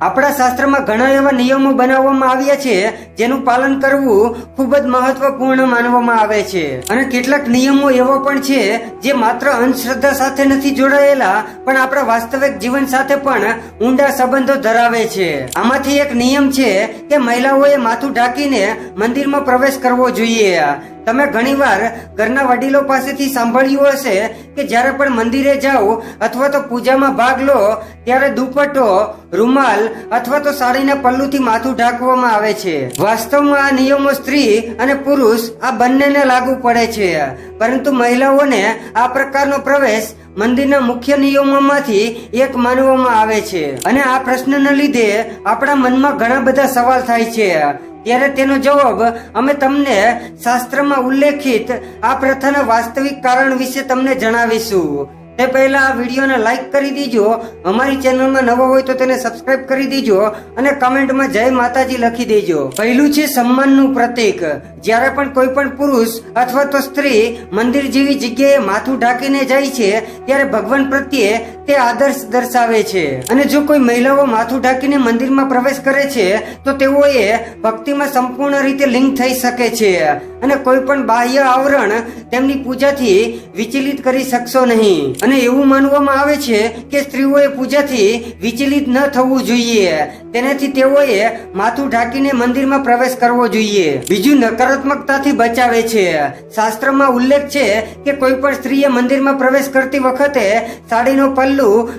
આપણા શાસ્ત્રમાં ઘણા એવા નિયમો બનાવવામાં આવ્યા છે, જેનું પાલન કરવું ખૂબ જ મહત્વપૂર્ણ માનવામાં આવે છે. અને કેટલાક નિયમો એવા પણ છે, જે માત્ર અંધશ્રદ્ધા સાથે નથી જોડાયેલા, પણ આપણા વાસ્તવિક જીવન સાથે પણ ઊંડા સંબંધો ધરાવે છે. આમાંથી એક નિયમ છે કે મહિલાઓએ માથું ઢાંકીને મંદિરમાં પ્રવેશ કરવો જોઈએ. તમે ઘણીવાર ઘરના વડીલો પાસેથી સાંભળ્યું હશે કે જ્યારે પણ મંદિરે જાઓ અથવા તો પૂજામાં ભાગ લો, ત્યારે દુપટ્ટો, રૂમાલ અથવા તો સાડીના પલ્લુથી માથું ઢાંકવામાં આવે છે. વાસ્તવમાં આ નિયમો સ્ત્રી અને પુરુષ આ બંનેને લાગુ પડે છે. પરંતુ મહિલાઓને આ પ્રકારનો પ્રવેશ મંદિરના મુખ્ય નિયમોમાંથી એક માનવામાં આવે છે. અને આ પ્રશ્નને લીધે આપણા મનમાં ઘણા બધા સવાલ થાય છે. ત્યારે તેનો જવાબ અમે તમને શાસ્ત્રમાં ઉલ્લેખિત આ પ્રથાના વાસ્તવિક કારણ વિશે તમને જણાવીશું. તે પહેલા આ વિડીયોને લાઈક કરી દીજો. અમારી ચેનલમાં નવો હોય તો તેને સબસ્ક્રાઇબ કરી દીજો અને કમેન્ટમાં જય માતાજી લખી દેજો. પહેલું છે સન્માનનું પ્રતીક. જ્યારે પણ કોઈ પણ પુરુષ અથવા તો સ્ત્રી મંદિર જેવી જગ્યાએ માથું ઢાંકીને જાય છે, ત્યારે ભગવાન પ્રત્યે તે આદર્શ દર્શાવે છે. અને જો કોઈ મહિલાઓ માથું ઢાંકીને મંદિરમાં પ્રવેશ કરે છે, તો તેઓએ ભક્તિમાં સંપૂર્ણ રીતે લિંગ થઈ શકે છે. અને કોઈ પણ બાહ્ય આવરણ તેમની પૂજાથી વિચલિત કરી શકશો નહીં. અને એવું માનવામાં આવે છે કે સ્ત્રીઓએ પૂજાથી વિચલિત ન થવું જોઈએ. તેનાથી તેઓએ માથું ઢાંકીને મંદિરમાં પ્રવેશ કરવો જોઈએ. બીજું નકારાત્મકતાથી બચાવે છે. શાસ્ત્રમાં ઉલ્લેખ છે કે કોઈ પણ સ્ત્રીએ મંદિરમાં પ્રવેશ કરતી વખતે સાડીનો પલ્લુ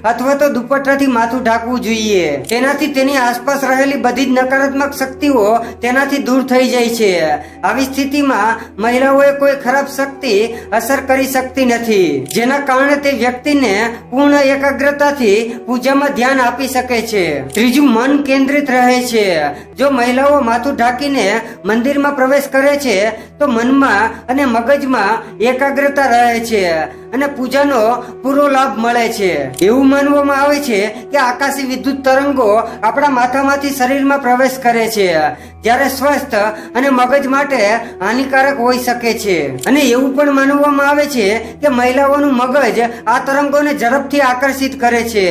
અથવા તો દુપટ્ટાથી માથું ઢાંકવું જોઈએ. તેનાથી તેની આસપાસ રહેલી બધી જ નકારાત્મક શક્તિઓ તેનાથી દૂર થઈ જાય છે. આવી સ્થિતિમાં મહિલાઓએ કોઈ ખરાબ શક્તિ અસર કરી શકતી નથી. જેના કારણે તે વ્યક્તિને પૂર્ણ એકાગ્રતાથી પૂજામાં ધ્યાન આપી શકે છે. ત્રીજું, મન કેન્દ્રિત રહે છે. જો મહિલાઓ માથું ઢાંકીને મંદિરમાં પ્રવેશ કરે છે, તો મનમાં અને મગજમાં એકાગ્રતા રહે છે. અને પૂજાનો પૂરો લાભ મળે છે. એવું માનવામાં આવે છે કે આકાશી વિદ્યુત તરંગો આપણા માથામાંથી શરીરમાં પ્રવેશ કરે છે, જ્યારે સ્વસ્થ અને મગજ માટે હાનિકારક હોઈ શકે છે. અને એવું પણ માનવામાં આવે છે કે મહિલાઓનું મગજ આ તરંગોને ઝડપથી આકર્ષિત કરે છે.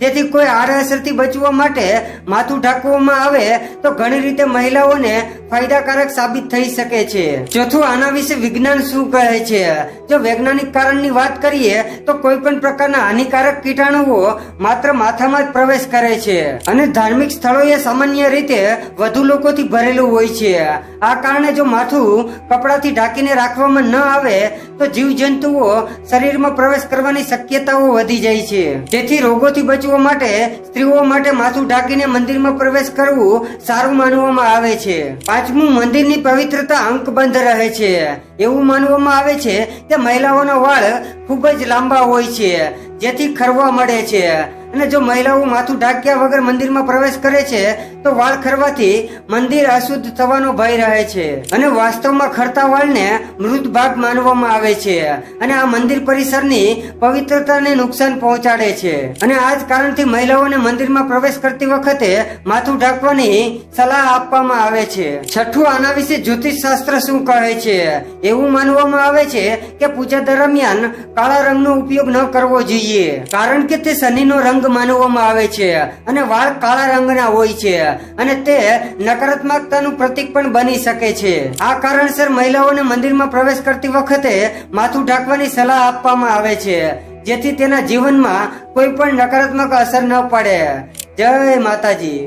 તેથી કોઈ આડઅસરથી બચવા માટે માથું ઢાંકવામાં આવે તો ઘણી રીતે મહિલાઓને ફાયદાકારક સાબિત થઈ શકે છે. ચોથું, આના વિશે વિજ્ઞાન શું કહે છે? જો વૈજ્ઞાનિક કારણની વાત કરીએ તો કોઈ પણ પ્રકારના હાનિકારક કીટાણુઓ માત્ર માથામાં જ પ્રવેશ કરે છે અને ધાર્મિક સ્થળોએ સામાન્ય રીતે વધુ લોકોથી ભરેલું હોય છે. આ કારણે જો માથું કપડાથી ઢાંકીને રાખવામાં ન આવે તો જીવજંતુઓ શરીરમાં પ્રવેશ કરવાની શક્યતાઓ વધી જાય છે. તેથી રોગોથી બચવા માટે, સ્ત્રીઓ માટે માથું ઢાંકીને મંદિરમાં પ્રવેશ કરવું સારું માનવામાં આવે છે. પાંચમું, મંદિરની પવિત્રતા અંકબંધ રહે છે. એવું માનવામાં આવે છે કે મહિલાઓના વાળ ખૂબ જ લાંબા હોય છે, જેથી ખરવા મળે છે. અને જો મહિલાઓ માથું ઢાંક્યા વગર મંદિરમાં પ્રવેશ કરે છે, તો વાળ ખરવાથી મંદિર અશુદ્ધ થવાનો ભય રહે છે. અને વાસ્તવમાં ખરતા વાળને મૃત ભાગ માનવામાં આવે છે. અને આ મંદિર પરિસરની પવિત્રતાને નુકસાન પહોંચાડે છે. અને આ જ કારણથી મહિલાઓને મંદિરમાં પ્રવેશ કરતી વખતે માથું ઢાંકવાની સલાહ આપવામાં આવે છે. છઠ્ઠું, આના વિશે જ્યોતિષ શાસ્ત્ર શું કહે છે? એવું માનવામાં આવે છે કે પૂજા દરમિયાન કાળા રંગનો ઉપયોગ ન કરવો જોઈએ. કારણ કે તે શનિનો રંગ માનવામાં આવે છે અને વાળ કાળા રંગના હોય છે અને તે નકારાત્મકતાનું પ્રતીક પણ બની શકે છે. આ કારણસર મહિલાઓને મંદિરમાં પ્રવેશ કરતી વખતે માથું ઢાંકવાની સલાહ આપવામાં આવે છે. જેથી તેના જીવનમાં કોઈ પણ નકારાત્મક અસર ન પડે. જય માતાજી.